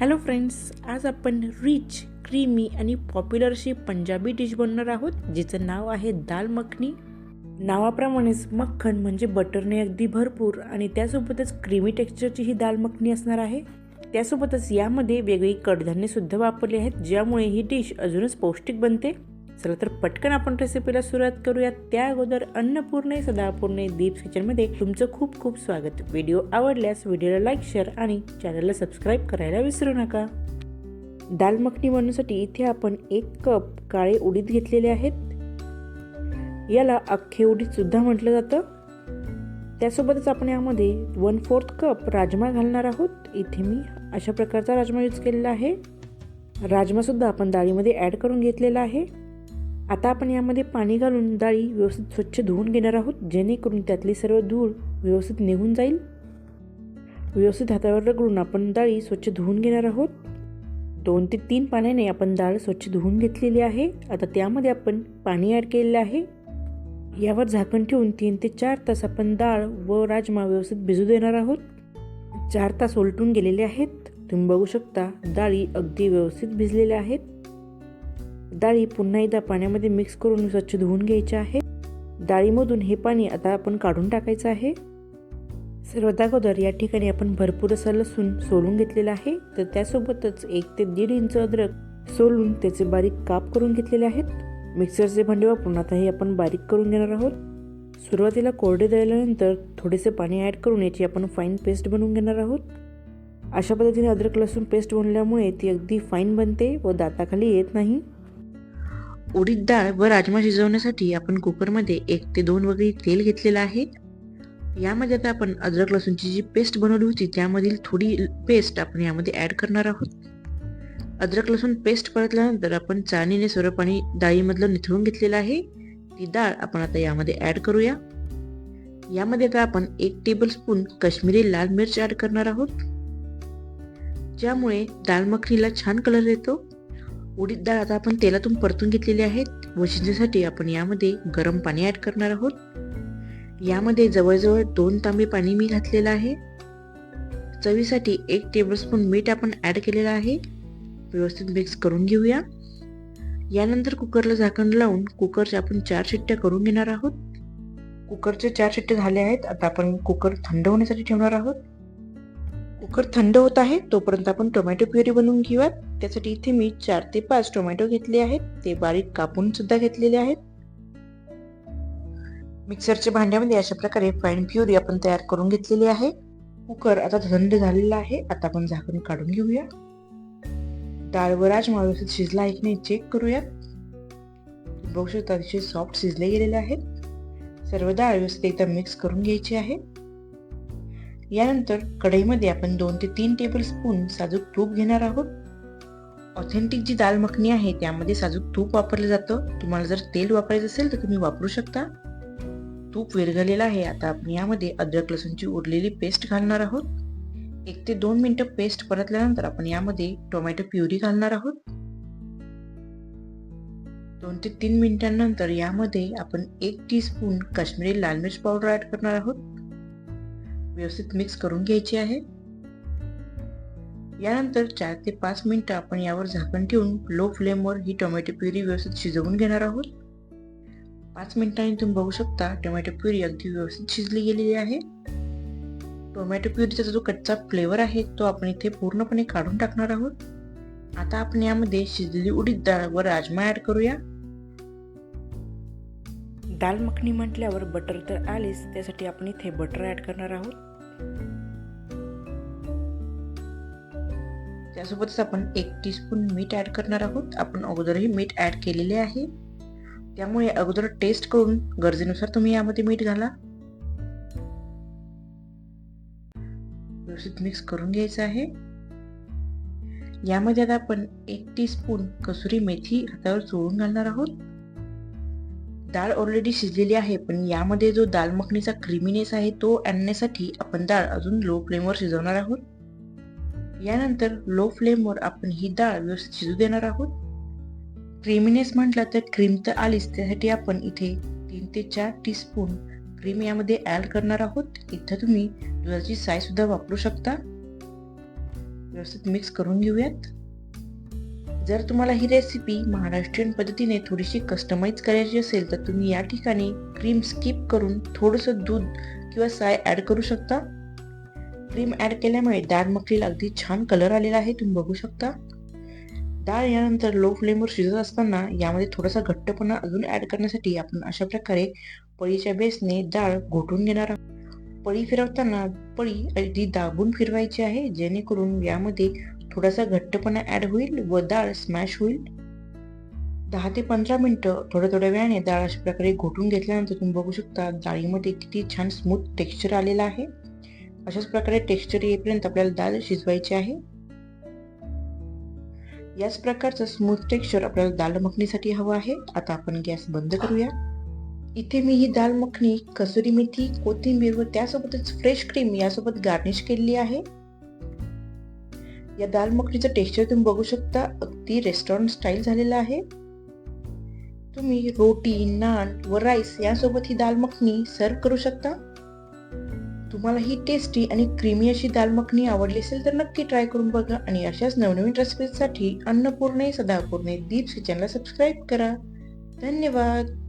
Hello friends आज आपण rich creamy आणि पॉप्युलर अशी पंजाबी डिश बनणार आहोत जिचं नाव आहे दाल मखनी. नावाप्रमाणेच मक्खन म्हणजे बटरने अगदी भरपूर आणि त्यासोबतच क्रीमी टेक्स्चरची ही दाल मखनी असणार आहे. त्यासोबतच यामध्ये वेगळी कडधान्यसुद्धा वापरली आहेत ज्यामुळे ही डिश अजूनच पौष्टिक बनते. चला तर पटकन आपण रेसिपीला सुरुवात करूया त्या अगोदर अन्नपूर्णे सदापूर्णे दीप्स किचनमध्ये तुमचं खूप खूप स्वागत. व्हिडिओ आवडल्यास व्हिडिओला लाईक शेअर आणि चॅनलला सबस्क्राईब करायला विसरू नका. दाल मखनी बनवण्यासाठी इथे आपण एक कप काळे उडीद घेतलेले आहेत. याला अख्खे उडीदसुद्धा म्हटलं जातं. त्यासोबतच आपण यामध्ये वन फोर्थ कप राजमा घालणार आहोत. इथे मी अशा प्रकारचा राजमा यूज केलेला आहे. राजमासुद्धा आपण डाळीमध्ये ॲड करून घेतलेला आहे. आता आपण यामध्ये पाणी घालून डाळी व्यवस्थित स्वच्छ धुवून घेणार आहोत जेणेकरून त्यातली सर्व धूळ व्यवस्थित निघून जाईल. व्यवस्थित हातावर रगडून आपण डाळी स्वच्छ धुवून घेणार आहोत. दोन ते तीन पाण्याने आपण डाळ स्वच्छ धुवून घेतलेली आहे. आता त्यामध्ये आपण पाणी ॲड केलेलं आहे. यावर झाकण ठेवून तीन ते चार तास आपण डाळ व राजमा व्यवस्थित भिजू देणार आहोत. चार तास उलटून गेलेले आहेत. तुम्ही बघू शकता डाळी अगदी व्यवस्थित भिजलेल्या आहेत. डाळी पुन्हा एकदा पाण्यामध्ये मिक्स करून स्वच्छ धुवून घ्यायचे आहे. डाळीमधून हे पाणी आता आपण काढून टाकायचं आहे. सर्वात अगोदर या ठिकाणी आपण भरपूर असं लसूण सोलून घेतलेलं आहे. तर त्यासोबतच एक ते दीड इंच अद्रक सोलून त्याचे बारीक काप करून घेतलेले आहेत. मिक्सरचे भांडे वापरून आता हे आपण बारीक करून घेणार आहोत. सुरुवातीला कोरडे दळल्यानंतर थोडेसे पाणी ॲड करून याची आपण फाईन पेस्ट बनवून घेणार आहोत. अशा पद्धतीने अद्रक लसूण पेस्ट बनल्यामुळे ती अगदी फाईन बनते व दाताखाली येत नाही. उडीद डाळ व राजमा शिजवण्यासाठी आपण कुकरमध्ये एक ते दोन वगैरे तेल घेतलेलं आहे. यामध्ये आता आपण अद्रक लसूणची जी पेस्ट बनवली होती त्यामधील थोडी पेस्ट आपण यामध्ये ॲड करणार आहोत. अद्रक लसूण पेस्ट परतल्यानंतर आपण चाळणीने सर्व पाणी डाळीमधलं निथळून घेतलेलं आहे. ती डाळ आपण आता यामध्ये ॲड करूया. यामध्ये आता आपण एक टेबल स्पून काश्मीरी लाल मिरच ॲड करणार आहोत. ज्यामुळे दाल मखनीला छान कलर येतो. उडीद डाळ आता आपण तेलातून परतून घेतलेली आहेत व शिजण्यासाठी आपण यामध्ये गरम पाणी ॲड करणार आहोत. यामध्ये जवळजवळ दोन तांबे पाणी मी घातलेलं आहे. चवीसाठी एक टेबलस्पून मीठ आपण ॲड केलेलं आहे. व्यवस्थित मिक्स करून घेऊया. यानंतर कुकरला झाकण लावून कुकरच्या आपण चार शिट्ट्या करून घेणार आहोत. कुकरचे चार शिट्ट्या झाले आहेत. आता आपण कुकर थंड होण्यासाठी ठेवणार आहोत. कुकर थंड होत आहे तोपर्यंत आपण टोमॅटो प्युरी बनवून घेऊयात. त्यासाठी इथे मी चार ते पाच टोमॅटो घेतले आहेत. ते बारीक कापून सुद्धा घेतलेले आहेत. मिक्सरच्या भांड्यामध्ये अशा प्रकारे फाईन प्युरी आपण तयार करून घेतलेली आहे. कुकर आता थंड झालेला आहे. आता आपण झाकण काढून घेऊया. डाळ व राजमा व्यवस्थित शिजला आहे की नाही चेक करूया बघू शकता अतिशय सॉफ्ट शिजले गेलेले आहेत. सर्व डाळ व्यवस्थित एकदा मिक्स करून घ्यायची आहे. यानंतर कढईमध्ये आपण दोन ते तीन टेबल स्पून साजूक तूप घेणार आहोत. ऑथेंटिक जी दाल मखनी आहे त्यामध्ये साजूक तूप वापरलं जातं. तुम्हाला जर तेल वापरायचं असेल तर तुम्ही वापरू शकता. तूप विरघळलेलं आहे आता आपण यामध्ये अद्रक लसूणची उरलेली पेस्ट घालणार आहोत. एक ते दोन मिनटं पेस्ट परतल्यानंतर आपण यामध्ये टोमॅटो प्युरी घालणार आहोत. दोन ते तीन मिनिटांनंतर यामध्ये आपण एक टी स्पून काश्मीरी लाल मिर्च पावडर ऍड करणार आहोत. व्यवस्थित मिक्स करून घ्यायची आहे. यानंतर चार ते पाच मिनटं आपण यावर झाकण ठेवून लो फ्लेमवर ही टोमॅटो प्युरी व्यवस्थित शिजवून घेणार आहोत. पाच मिनिटांनी तुम्ही बघू शकता टोमॅटो प्युरी अगदी व्यवस्थित शिजली गेलेली आहे. टोमॅटो प्युरीचा जो कच्चा फ्लेवर आहे तो आपण इथे पूर्णपणे काढून टाकणार आहोत. आता आपण यामध्ये शिजलेली उडीद डाळ व राजमा ॲड करूया. दाल मखनी म्हटल्यावर बटर तर आलीच त्यासाठी आपण इथे बटर ॲड करणार आहोत. त्यासोबतच आपण एक टीस्पून मीठ ॲड करणार आहोत. आपण अगोदरही मीठ ॲड केलेले आहे. त्यामुळे अगोदर टेस्ट करून गरजेनुसार तुम्ही यामध्ये मीठ घाला. व्यवस्थित मिक्स करून घ्यायचं आहे. यामध्ये आता आपण एक टीस्पून कसुरी मेथी हातावर चोळून घालणार आहोत. डाळ ऑलरेडी शिजलेली आहे पण यामध्ये जो दाल मखनीचा क्रिमिनेस आहे तो आणण्यासाठी आपण डाळ अजून लो फ्लेमवर शिजवणार आहोत. यानंतर लो फ्लेमवर आपण ही डाळ व्यवस्थित शिजू देणार आहोत. क्रिमिनेस म्हटलं तर क्रीम तर आलीच त्यासाठी आपण इथे तीन ते चार टीस्पून क्रीम यामध्ये ॲड करणार आहोत. इथं तुम्ही दुधाची साय सुद्धा वापरू शकता. व्यवस्थित मिक्स करून घेऊयात. जर तुम्हाला ही रेसिपी महाराष्ट्रीयन पद्धतीने थोडीशी कस्टमाइज करायची असेल तर तुम्ही या ठिकाणी क्रीम स्किप करून थोडंसं दूध किंवा साय ॲड करू शकता. क्रीम ॲड केल्यामुळे डाळ मकलीला अगदी छान कलर आलेला आहे तुम्ही बघू शकता. डाळ यानंतर लो फ्लेमवर शिजत असताना यामध्ये थोडासा घट्टपणा अजून ॲड करण्यासाठी आपण अशा प्रकारे पळीच्या बेसने डाळ घोटून घेणार आहोत. पळी फिरवताना पळी अगदी दाबून फिरवायची आहे जेणेकरून यामध्ये थोडासा घट्टपणा ॲड होईल व डाळ स्मॅश होईल. दहा ते पंधरा मिनटं थोड्या थोड्या वेळाने डाळ अशा प्रकारे घोटून घेतल्यानंतर तुम्ही बघू शकता डाळीमध्ये किती छान स्मूथ टेक्स्चर आलेलं आहे. अशाच प्रकारे टेक्स्चर येईपर्यंत आपल्याला डाळ शिजवायची आहे. याच प्रकारचं स्मूथ टेक्स्चर आपल्याला दाल मखणीसाठी हवं आहे. आता आपण गॅस बंद करूया. इथे मी ही दाल मखणी कसुरी मेथी कोथिंबीर व त्यासोबतच फ्रेश क्रीम यासोबत गार्निश केलेली आहे. या दाल मखनीचं टेक्स्चर तुम्ही बघू शकता. अगदी रेस्टॉरंट स्टाईल झालेलं आहे. तुम्ही रोटी नान व राईस यासोबत ही दाल मखनी सर्व करू शकता. तुम्हाला ही टेस्टी आणि क्रीमी अशी दाल मखनी आवडली असेल तर नक्की ट्राय करून बघा आणि अशाच नवनवीन रेसिपीसाठी अन्नपूर्णे सदापूर्णे दीप किचनला सबस्क्राईब करा. धन्यवाद.